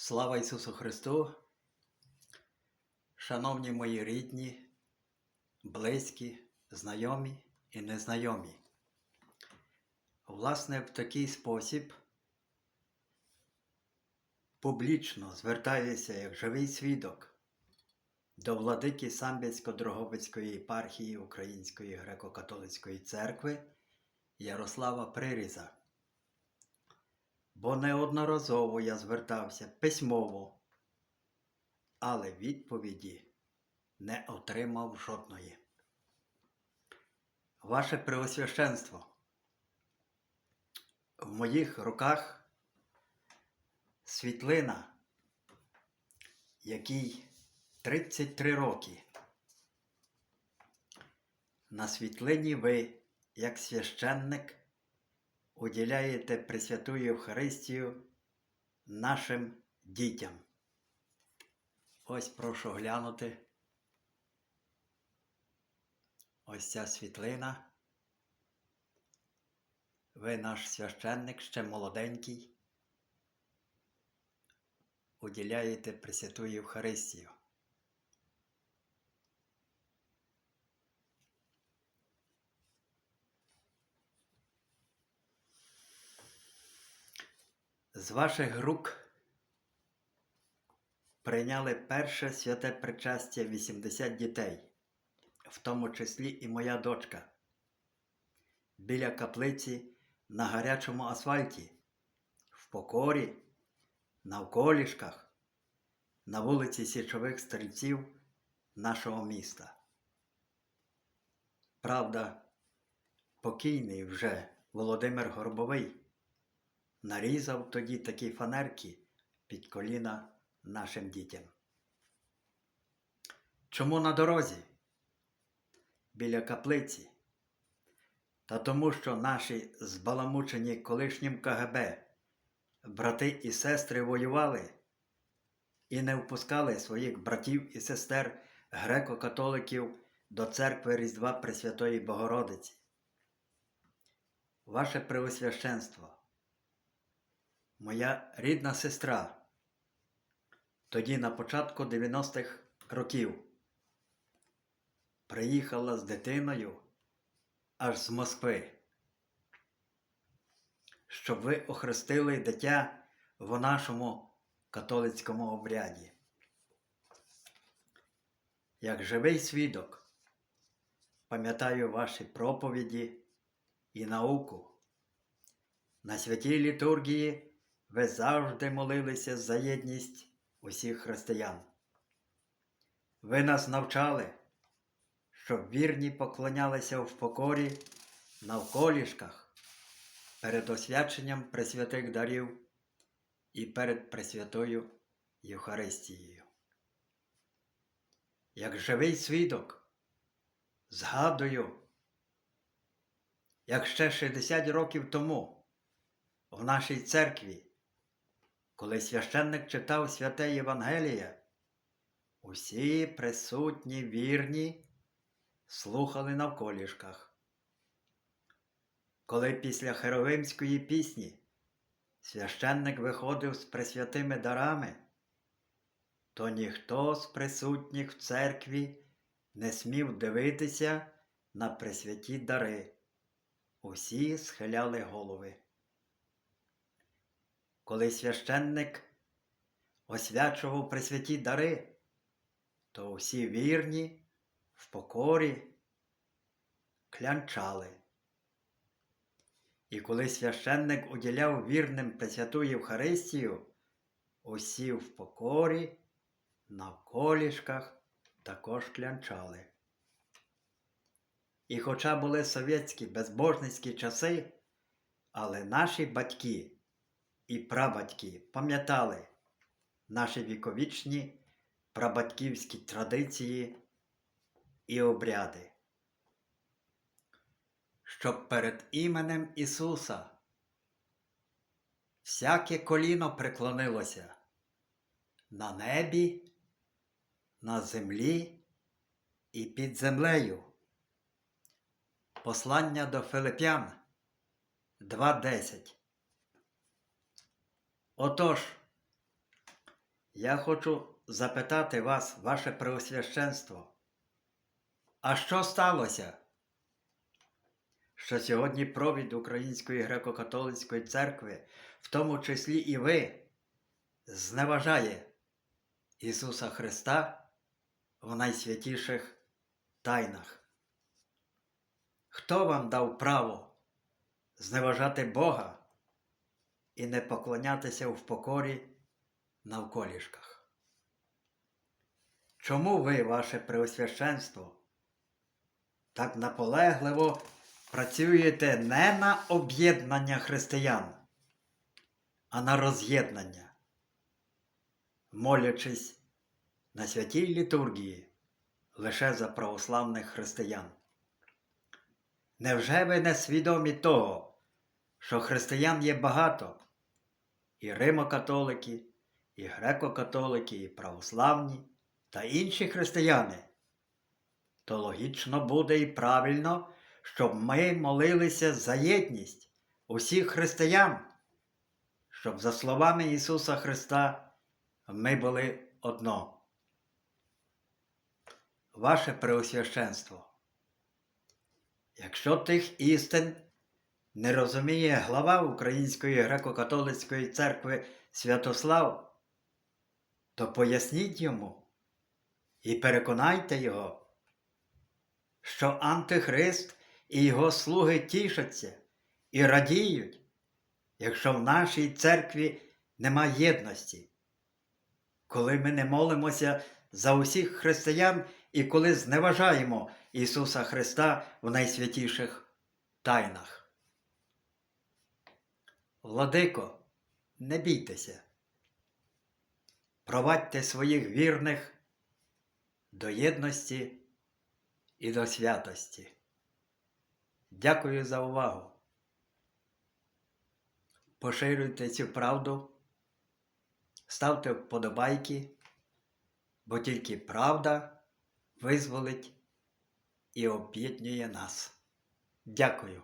Слава Ісусу Христу! Шановні мої рідні, близькі, знайомі і незнайомі. Власне, в такий спосіб публічно звертаюся як живий свідок до владики Самбірсько-Дрогобицької єпархії Української греко-католицької церкви Ярослава Приріза. Бо неодноразово я звертався письмово, але відповіді не отримав жодної. Ваше Преосвященство, в моїх руках світлина, якій 33 роки. На світлині ви, як священник, уділяєте Пресвяту Євхаристію нашим дітям. Ось прошу глянути. Ось ця світлина. Ви наш священник, ще молоденький. Уділяєте Пресвяту Євхаристію. З ваших рук прийняли перше святе причастя 80 дітей, в тому числі і моя дочка, біля каплиці на гарячому асфальті, в покорі, на вколішках, на вулиці Січових стрільців нашого міста. Правда, покійний вже Володимир Горбовий нарізав тоді такі фанерки під коліна нашим дітям. Чому на дорозі? Біля каплиці? Та тому, що наші збаламучені колишнім КГБ брати і сестри воювали і не впускали своїх братів і сестер греко-католиків до церкви Різдва Пресвятої Богородиці. Ваше Преосвященство, моя рідна сестра, тоді на початку 90-х років, приїхала з дитиною аж з Москви, щоб ви охрестили дитя в нашому католицькому обряді. Як живий свідок, пам'ятаю ваші проповіді і науку. На святій літургії ви завжди молилися за єдність усіх християн. Ви нас навчали, щоб вірні поклонялися в покорі навколішках перед освяченням пресвятих дарів і перед Пресвятою Євхаристією. Як живий свідок, згадую, як ще 60 років тому в нашій церкві, коли священник читав святе Євангеліє, усі присутні вірні слухали на вколішках. Коли після Херовимської пісні священник виходив з пресвятими дарами, то ніхто з присутніх в церкві не смів дивитися на пресвяті дари. Усі схиляли голови. Коли священник освячував пресвяті дари, то усі вірні в покорі клянчали. І коли священник уділяв вірним Пресвяту Євхаристію, усі в покорі на колішках також клянчали. І хоча були совєтські безбожницькі часи, але наші батьки і прабатьки пам'ятали наші віковічні прабатьківські традиції і обряди, щоб перед іменем Ісуса всяке коліно преклонилося на небі, на землі і під землею. Послання до Филип'ян 2.10 Отож, Я хочу запитати вас, ваше преосвященство, а що сталося? Що сьогодні провід Української греко-католицької церкви, в тому числі і ви, зневажає Ісуса Христа в найсвятіших тайнах. Хто вам дав право зневажати Бога і не поклонятися в покорі навколішках? Чому ви, ваше преосвященство, так наполегливо працюєте не на об'єднання християн, а на роз'єднання, молячись на святій літургії лише за православних християн? Невже ви не свідомі того, що християн є багато, і римокатолики, і греко-католики, і православні, та інші християни? То логічно буде і правильно, щоб ми молилися за єдність усіх християн, щоб, за словами Ісуса Христа, ми були одно. Ваше Преосвященство. Якщо тих істин не розуміє глава Української греко-католицької церкви Святослав, то поясніть йому і переконайте його, що Антихрист і його слуги тішаться і радіють, якщо в нашій церкві нема єдності, коли ми не молимося за усіх християн і коли зневажаємо Ісуса Христа в найсвятіших тайнах. Владико, не бійтеся. Провадьте своїх вірних до єдності і до святості. Дякую за увагу. Поширюйте цю правду, ставте вподобайки, бо тільки правда визволить і об'єднує нас. Дякую.